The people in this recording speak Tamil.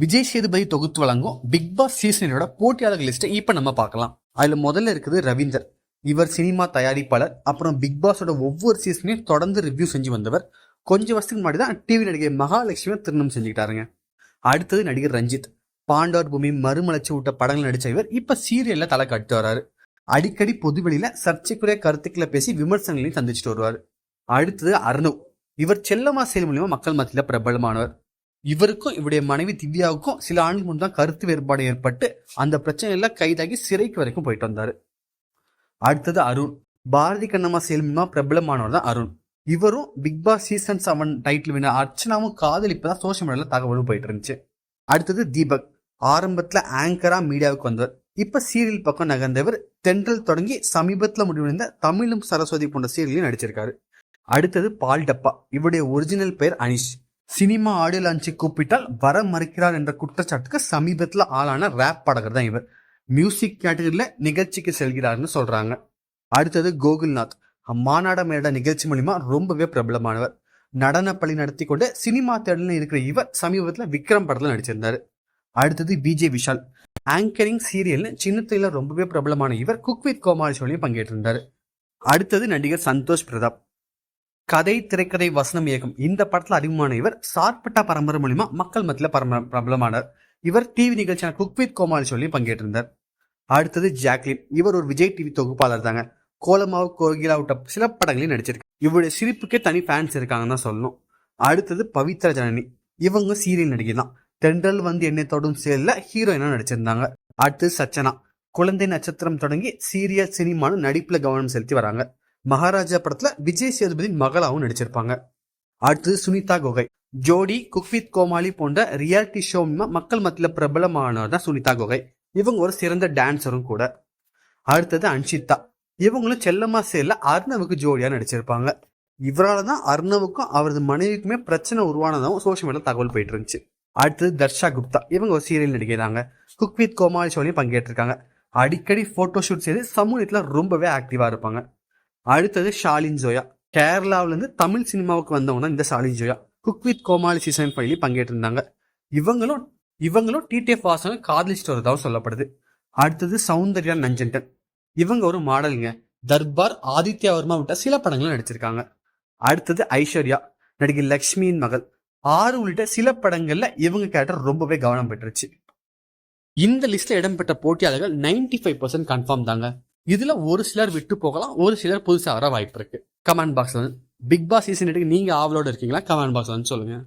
விஜய் சேதுபதி தொகுத்து வழங்கும் பிக் பாஸ் சீசனோட போட்டியாளர்கள் லிஸ்ட்டை இப்போ நம்ம பார்க்கலாம். அதில் முதல்ல இருக்குது ரவீந்தர். இவர் சினிமா தயாரிப்பாளர். அப்புறம் பிக் பாஸோட ஒவ்வொரு சீசனையும் தொடர்ந்து ரிவ்யூ செஞ்சு வந்தவர். கொஞ்சம் வருஷத்துக்கு முன்னாடி தான் டிவி நடிகை மகாலட்சுமியை திருமணம் செஞ்சுக்கிட்டாருங்க. அடுத்தது நடிகர் ரஞ்சித். பாண்டவர் பூமி மறுமலர்ச்சி விட்ட படங்கள் நடித்த இவர் இப்போ சீரியலில் தலை கட்டு வராரு அடிக்கடி பொதுவெளியில் சர்ச்சைக்குரிய கருத்துக்களை பேசி விமர்சனங்களையும் சந்திச்சுட்டு வருவார். அடுத்தது அர்ணவ் இவர் செல்லமா செயல் மூலியமா மக்கள் மத்தியில் பிரபலமானவர். இவருக்கும் இவருடைய மனைவி திவ்யாவுக்கும் சில ஆண்டுக்கு முன் தான் கருத்து வேறுபாடு ஏற்பட்டு அந்த பிரச்சனையில கைதாகி சிறைக்கு வரைக்கும் போயிட்டு வந்தாரு. அடுத்தது அருண். பாரதி கண்ணம்மா செயல் பிரபலமானவர் தான் அருண். இவரும் Big Boss season seven title winner அர்ச்சனாவும் காதல் இப்பதான் சோஷியல் மீடியால தகவலும் போயிட்டு இருந்துச்சு. அடுத்தது தீபக். ஆரம்பத்துல ஆங்கரா மீடியாவுக்கு வந்தவர் இப்ப சீரியல் பக்கம் நகர்ந்தவர் தென்றல் தொடங்கி சமீபத்துல முடிவடைந்த தமிழும் சரஸ்வதி போன்ற சீரியலையும் நடிச்சிருக்காரு. அடுத்தது பால் டப்பா இவருடைய ஒரிஜினல் பெயர் அனிஷ். சினிமா ஆடியோ லான்ச்சை கூப்பிட்டால் வர மறுக்கிறார் என்ற குற்றச்சாட்டுக்கு சமீபத்தில் ஆளான ரேப் பாடகர் தான் இவர். மியூசிக் கேட்டகரியில் நிகழ்ச்சிக்கு செல்கிறார்னு சொல்றாங்க. அடுத்தது கோகுல்நாத். மாநாட மேட நிகழ்ச்சி மூலிமா ரொம்பவே பிரபலமானவர். நடனப்பள்ளி நடத்தி கொண்டு சினிமா தேடலில் இருக்கிற இவர் சமீபத்தில் விக்ரம் படத்தில் நடிச்சிருந்தார். அடுத்தது பிஜே விஷால். ஆங்கரிங் சீரியல்னு சின்னத்தில ரொம்பவே பிரபலமான இவர் குக் வித் கோமாளி ஷோலையும் பங்கேற்றிருந்தார். அடுத்தது நடிகர் சந்தோஷ் பிரதாப். கதை திரைக்கதை வசனம் இயக்கம். இந்த படத்துல அறிமுகமான இவர் சார்பட்டா பரம்பரை மூலியமா மக்கள் மத்தியில பரம பிரபலமானார். இவர் டிவி நிகழ்ச்சியான குக் வித் கோமாளி சொல்லி பங்கேற்றிருந்தார். அடுத்தது ஜாக்லின். இவர் ஒரு விஜய் டிவி தொகுப்பாளர் தாங்க. கோலமாவு கோகிலா விட்ட சில படங்களையும் நடிச்சிருக்கு இவருடைய சிரிப்புக்கே தனி ஃபேன்ஸ் இருக்காங்கன்னு தான் சொல்லணும். அடுத்தது பவித்ரா ஜனனி. இவங்க சீரியல் நடிகை தான். தென்றல் வந்து என்னை தொடும் செயல்ல ஹீரோயினா நடிச்சிருந்தாங்க. அடுத்து சச்சனா. குழந்தை நட்சத்திரம் தொடங்கி சீரியல் சினிமான்னு நடிப்புல கவனம் செலுத்தி வராங்க. மகாராஜா படத்துல விஜய் சேதுபதி மகளாவும் நடிச்சிருப்பாங்க. அடுத்தது சுனிதா கோகை. ஜோடி குக் வித் கோமாளி போன்ற ரியாலிட்டி ஷோ மக்கள் மத்தியில பிரபலமானவர் தான் சுனிதா கோகை. இவங்க ஒரு சிறந்த டான்சரும் கூட. அடுத்தது அன்ஷிதா. இவங்களும் செல்லம்மா சேல அர்ணவுக்கு ஜோடியா நடிச்சிருப்பாங்க. இவரால தான் அர்ணவுக்கும் அவரது மனைவிக்குமே பிரச்சனை உருவானதாகவும் சோஷியல் மீடியா தகவல் போயிட்டு இருந்துச்சு. அடுத்தது தர்ஷா குப்தா. இவங்க ஒரு சீரியல் நடிக்கிறாங்க குக் வித் கோமாளி ஷோலையும் பங்கேற்றிருக்காங்க. அடிக்கடி போட்டோ ஷூட் செய்து சமூகத்துல ரொம்பவே ஆக்டிவா இருப்பாங்க. அடுத்தது ஷாலின் ஜோயா. கேரளாவிலேருந்து தமிழ் சினிமாவுக்கு வந்தவங்க தான் இந்த Shalin Zoya. Cook with Comali season ஃபைவ்லி பங்கேற்றிருந்தாங்க. இவங்களும் இவங்களும் டிடிஎஃப் வாசனை காதலிச்சிட்டு வரதாகவும் சொல்லப்படுது. அடுத்தது சௌந்தர்யா நஞ்சன்டன். இவங்க ஒரு மாடலுங்க. தர்பார் ஆதித்யா வர்மா விட்ட சில படங்களும் நடிச்சிருக்காங்க. அடுத்தது ஐஸ்வர்யா நடிகை லக்ஷ்மியின் மகள். ஆறு உள்ளிட்ட சில படங்கள்ல இவங்க கேரக்டர் ரொம்பவே கவனம் பெற்றுச்சு. இந்த லிஸ்ட்ல இடம்பெற்ற போட்டியாளர்கள் 95% ஃபைவ் பர்சன்ட் கன்ஃபார்ம் தாங்க. இதுல ஒரு சிலர் விட்டு போகலாம் ஒரு சிலர் புதுசாக வர வாய்ப்பு இருக்கு. கமெண்ட் பாக்ஸ்ல வந்து பிக் பாஸ் சீசன் நீங்க ஆவலோட இருக்கீங்களா? கமெண்ட் பாக்ஸ்ல வந்து சொல்லுங்க.